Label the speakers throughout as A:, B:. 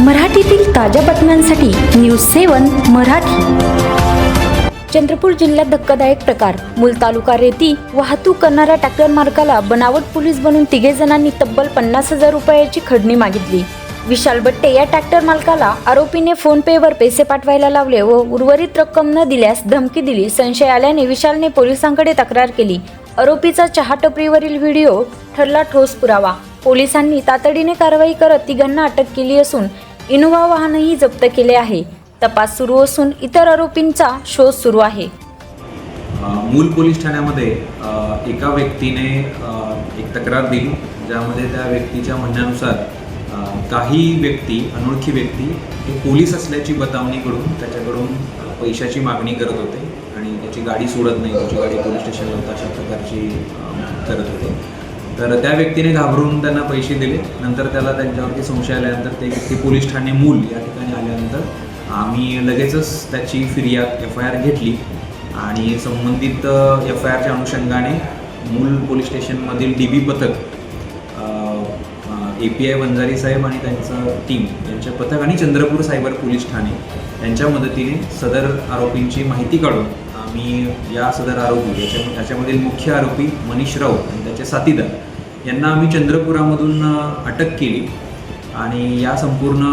A: मराठीतील ताज्या बातम्यांसाठी न्यूज सेवन मराठी. चंद्रपूर जिल्ह्यात धक्कादायक प्रकार. मूल तालुका रेती वाहतूक करणाऱ्या ट्रॅक्टर मार्गाला बनावट पोलीस बनून तिघे जणांनी तब्बल पन्नास हजार रुपयाची खडणी मागितली. विशाल बट्टे या ट्रॅक्टर मालकाला आरोपीने फोन पेवर पैसे पाठवायला लावले व उर्वरित रक्कम न दिल्यास धमकी दिली. संशय आल्याने विशालने पोलिसांकडे तक्रार केली. आरोपीचा चहा टपरीवरील व्हिडिओ ठरला ठोस पुरावा. पोलिसांनी तातडीने कारवाई करत तिघांना अटक केली असून इनोव्हा वाहनही जप्त केले आहे. तपास सुरू असून इतर आरोपींचा शोध सुरू आहे.
B: मूल पोलीस ठाण्यामध्ये एका व्यक्तीने एक तक्रार दिली ज्यामध्ये त्या व्यक्तीच्या म्हणण्यानुसार काही व्यक्ती अनोळखी व्यक्ती हे पोलीस असल्याची बतावणी करून त्याच्याकडून पैशाची मागणी करत होते आणि त्याची गाडी सोडत नाही त्याची गाडी पोलीस स्टेशनवर अशा प्रकारची करत होते. तर त्या व्यक्तीने घाबरून त्यांना पैसे दिले. नंतर त्याला त्यांच्यावरती संशय आल्यानंतर ते व्यक्ती पोलीस ठाणे मूल या ठिकाणी आल्यानंतर आम्ही लगेचच त्याची फिर्याद एफ आय आर घेतली आणि संबंधित एफ आय आरच्या अनुषंगाने मूल पोलीस स्टेशनमधील डी बी पथक ए पी आय वंजारी साहेब आणि त्यांचं टीम यांच्या पथक आणि चंद्रपूर सायबर पोलीस ठाणे यांच्या मदतीने सदर आरोपींची माहिती काढून आम्ही या सदर आरोपी याच्या याच्यामधील मुख्य आरोपी मनीष राऊत आणि त्याचे साथीदार यांना आम्ही चंद्रपुरामधून अटक केली. आणि या संपूर्ण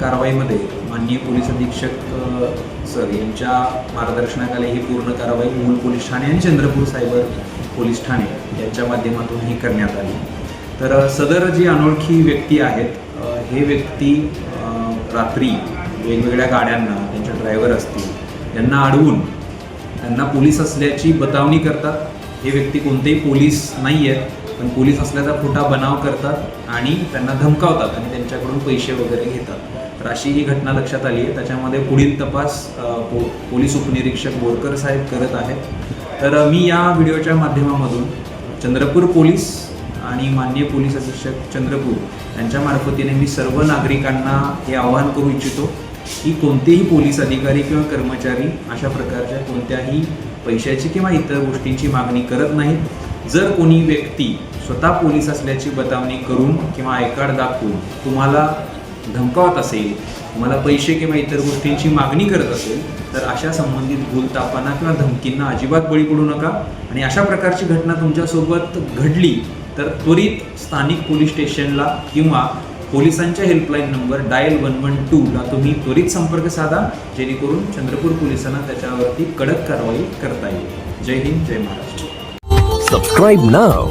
B: कारवाईमध्ये माननीय पोलीस अधीक्षक सर यांच्या मार्गदर्शनाखाली ही पूर्ण कारवाई मूल पोलीस ठाणे आणि चंद्रपूर सायबर पोलीस ठाणे यांच्या माध्यमातून ही करण्यात आली. तर सदर जी अनोळखी व्यक्ती आहेत हे व्यक्ती रात्री वेगवेगळ्या गाड्यांना त्यांचे ड्रायव्हर असतील यांना अडवून त्यांना पोलीस असल्याची बतावणी करतात. हे व्यक्ती कोणतेही पोलीस नाही आहेत पण पोलीस असल्याचा खोटा बनाव करतात आणि त्यांना धमकावतात आणि त्यांच्याकडून पैसे वगैरे घेतात. तर अशी ही घटना लक्षात आली आहे. त्याच्यामध्ये पुढील तपास पो पोलीस उपनिरीक्षक बोरकर साहेब करत आहेत. तर मी या व्हिडिओच्या माध्यमामधून चंद्रपूर पोलीस आणि माननीय पोलीस अधीक्षक चंद्रपूर यांच्या मार्फतीने मी सर्व नागरिकांना हे आवाहन करू इच्छितो की कोणतेही पोलीस अधिकारी किंवा कर्मचारी अशा प्रकारच्या कोणत्याही पैशाची किंवा इतर गोष्टींची मागणी करत नाहीत. जर कोणी व्यक्ती स्वतः पोलीस असल्याची बतावणी करून किंवा आयकार्ड दाखवून तुम्हाला धमकावत असेल तुम्हाला पैसे किंवा इतर गोष्टींची मागणी करत असेल तर अशा संबंधित भूलतापांना किंवा धमकींना अजिबात बळी पडू नका. आणि अशा प्रकारची घटना तुमच्यासोबत घडली तर त्वरित स्थानिक पोलीस स्टेशनला किंवा पोलिसांच्या helpline number dial one one टूला तुम्ही त्वरित संपर्क साधा जेणेकरून चंद्रपूर पोलिसांना त्याच्यावरती कडक कारवाई करता येईल. जय हिंद जय Maharashtra.
C: Subscribe now